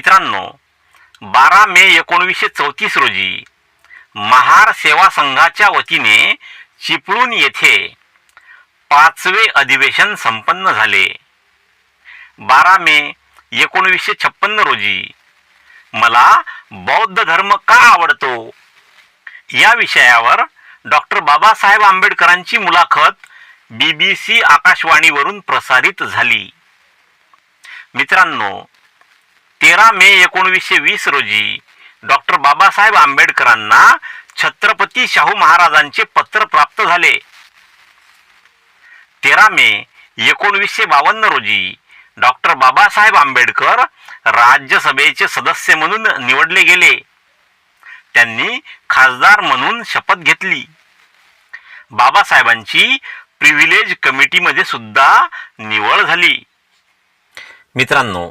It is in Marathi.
मित्रांनो बारा मे एकोणवीसशे चौतीस रोजी महार सेवा संघाच्या वतीने चिपळूण येथे पाचवे अधिवेशन संपन्न झाले. बारा मे एकोणीसशे छप्पन्न रोजी मला बौद्ध धर्म का आवडतो? या विषयावर डॉक्टर बाबासाहेब आंबेडकरांची मुलाखत बी बी सी आकाशवाणीवरून प्रसारित झाली. मित्रांनो तेरा मे एकोणवीसशे वीस रोजी डॉक्टर बाबासाहेब आंबेडकरांना छत्रपती शाहू महाराजांचे पत्र प्राप्त झाले. तेरा मे एकोणवीसशे बावन्न रोजी डॉक्टर बाबासाहेब आंबेडकर राज्यसभेचे सदस्य म्हणून निवडले गेले. त्यांनी खासदार म्हणून शपथ घेतली. बाबासाहेबांची प्रिव्हिलेज कमिटीमध्ये सुद्धा निवड झाली. मित्रांनो